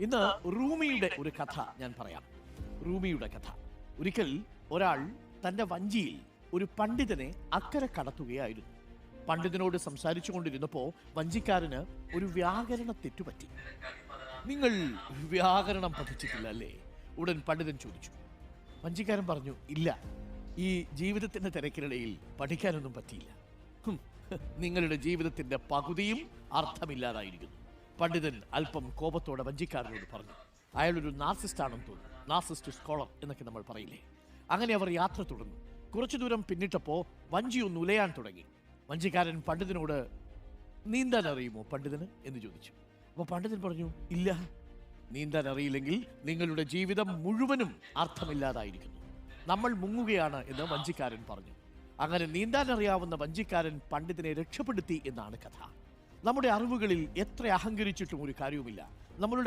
ഇന്ന് റൂമിയുടെ ഒരു കഥ ഞാൻ പറയാം. റൂമിയുടെ കഥ. ഒരിക്കൽ ഒരാൾ തന്റെ വഞ്ചിയിൽ ഒരു പണ്ഡിതനെ അക്കരെ കടത്തുകയായിരുന്നു. പണ്ഡിതനോട് സംസാരിച്ചു കൊണ്ടിരുന്നപ്പോ വഞ്ചിക്കാരന് ഒരു വ്യാകരണ തെറ്റുപറ്റി നിങ്ങൾ വ്യാകരണം പഠിച്ചിട്ടില്ല അല്ലേ ഉടൻ പണ്ഡിതൻ ചോദിച്ചു. വഞ്ചിക്കാരൻ പറഞ്ഞു ഇല്ല ഈ ജീവിതത്തിന്റെ തിരക്കിനിടയിൽ പഠിക്കാനൊന്നും പറ്റിയില്ല. നിങ്ങളുടെ ജീവിതത്തിന്റെ പകുതിയും അർത്ഥമില്ലാതായിരിക്കുന്നു. പണ്ഡിതൻ അല്പം കോപത്തോടെ വഞ്ചിക്കാരനോട് പറഞ്ഞു അയാളൊരു നാർസിസ്റ്റ് ആണെന്ന് തോന്നുന്നു. നാർസിസ്റ്റ് സ്കോളർ എന്നൊക്കെ നമ്മൾ പറയില്ലേ? അങ്ങനെ അവർ യാത്ര തുടർന്നു. കുറച്ചു ദൂരം പിന്നിട്ടപ്പോൾ വഞ്ചി ഒന്ന് ഉലയാൻ തുടങ്ങി. വഞ്ചിക്കാരൻ പണ്ഡിതനോട് നീന്താൻ അറിയുമോ പണ്ഡിതന്? എന്ന് ചോദിച്ചു. അപ്പോൾ പണ്ഡിതൻ പറഞ്ഞു ഇല്ല. നീന്താൻ അറിയില്ലെങ്കിൽ നിങ്ങളുടെ ജീവിതം മുഴുവനും അർത്ഥമില്ലാതായിരിക്കുന്നു. നമ്മൾ മുങ്ങുകയാണ് എന്ന് വഞ്ചിക്കാരൻ പറഞ്ഞു. അങ്ങനെ നീന്താൻ അറിയാവുന്ന വഞ്ചിക്കാരൻ പണ്ഡിതനെ രക്ഷപ്പെടുത്തി എന്നാണ് കഥ. നമ്മുടെ അറിവുകളിൽ എത്ര അഹങ്കരിച്ചിട്ടും ഒരു കാര്യവുമില്ല. നമ്മളുടെ